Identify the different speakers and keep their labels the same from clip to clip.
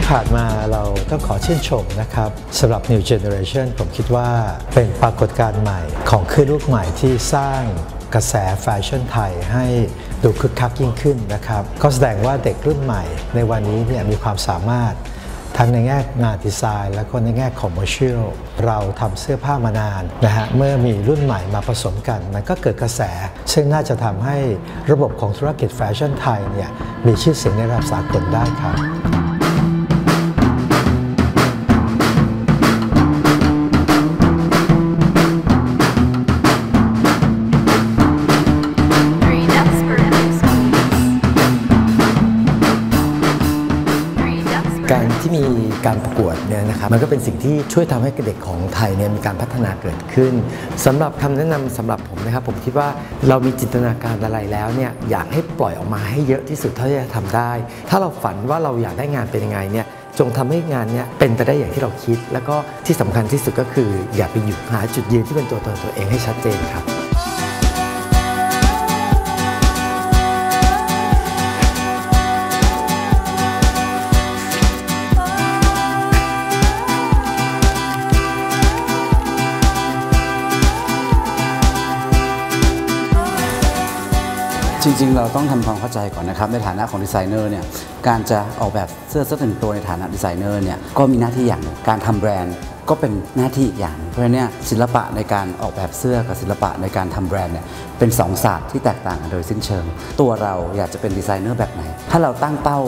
Speaker 1: ที่ผ่านมาเราต้องขอชื่นชมนะครับสำหรับ New Generation ผมคิดว่าเป็นปรากฏการณ์ใหม่ของคลื่นลูกใหม่ที่สร้างกระแสแฟชั่นไทยให้ดูคึกคักยิ่งขึ้นนะครับ ก็แสดงว่าเด็กรุ่นใหม่ในวันนี้เนี่ยมีความสามารถทั้งในแง่งานดีไซน์ และก็ในแง่คอมเมอร์เชียลเราทำเสื้อผ้ามานานนะฮะเมื่อมีรุ่นใหม่มาผสมกัน มันก็เกิดกระแส ซึ่งน่าจะทำให้ระบบของธุรกิจแฟชั่นไทยเนี่ยมีชื่อเสียงในระดับสากลได้ครับ
Speaker 2: ที่มีการประกวดเนี่ยนะครับมันก็เป็นสิ่งที่ช่วยทำให้เด็กของไทยเนี่ยมีการพัฒนาเกิดขึ้นสำหรับคำแนะนำสำหรับผมนะครับผมคิดว่าเรามีจินตนาการอะไรแล้วเนี่ยอยากให้ปล่อยออกมาให้เยอะที่สุดเท่าที่จะทำได้ ถ้าเราฝันว่าเราอยากได้งานเป็นยังไงเนี่ยจงทำให้งานเนี้ยเป็นไปได้อย่างที่เราคิด แล้วก็ที่สำคัญที่สุดก็คือ อย่าไปหยุดหาจุดยืนที่เป็นตัวตนตัวเองให้ชัดเจนครับ
Speaker 3: จริงๆ เราต้องทำความเข้าใจก่อนนะครับ ในฐานะของดีไซเนอร์เนี่ยการจะออกแบบเสื้อสักหนึ่งตัวในฐานะดีไซเนอร์เนี่ยก็มีหน้าที่อย่างหนึ่งการทำแบรนด์ ก็เป็นหน้าที่อีกอย่าง เพราะฉะนั้นศิลปะในการออกแบบเสื้อกับศิลปะในการทำแบรนด์เนี่ยเป็นสองศาสตร์ที่แตกต่างกันโดยสิ้นเชิง ตัวเราอยากจะเป็นดีไซเนอร์แบบไหน ถ้าเราตั้งเป้า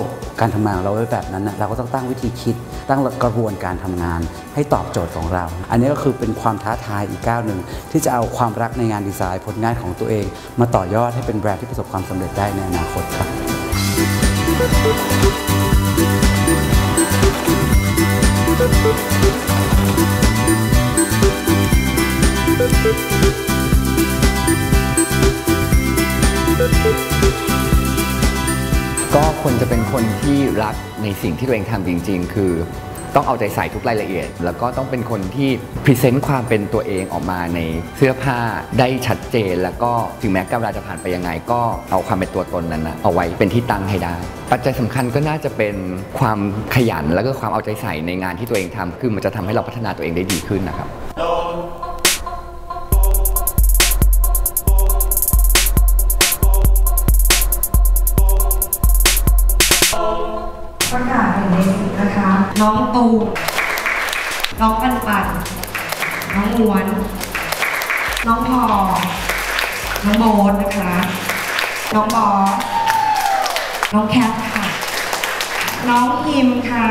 Speaker 3: การทำงานของเราไว้แบบนั้นนะเราก็ต้องตั้งวิธีคิด ตั้งกระบวนการทำงาน ให้ตอบโจทย์ของเรา อันนี้ก็คือเป็นความท้าทายอีกก้าวหนึ่งที่จะเอาความรักในงานดีไซน์ผลงานของตัวเอง มาต่อยอดให้เป็นแบรนด์ที่ประสบความสำเร็จได้ในอนาคตครับ
Speaker 4: ก็ควรจะเป็นคนที่รักในสิ่งที่ตัวเองทำจริง ๆ คือต้องเอาใจใส่ทุกรายละเอียด แล้วก็ต้องเป็นคนที่พรีเซนต์ความเป็นตัวเองออกมาในเสื้อผ้าได้ชัดเจน แล้วก็ถึงแม้การเวลาจะผ่านไปยังไง ก็เอาความเป็นตัวตนนั้นนะเอาไว้เป็นที่ตั้งให้ได้ ปัจจัยสำคัญก็น่าจะเป็นความขยันแล้วก็ความเอาใจใส่ในงานที่ตัวเองทำคือมันจะทำให้เราพัฒนาตัวเองได้ดีขึ้นนะครับ
Speaker 5: น้องตูมน้องปันปัน น้องม้วน น้องพอ น้องโบนนะคะ น้องบอสน้องแคทค่ะ น้องพิมค่ะ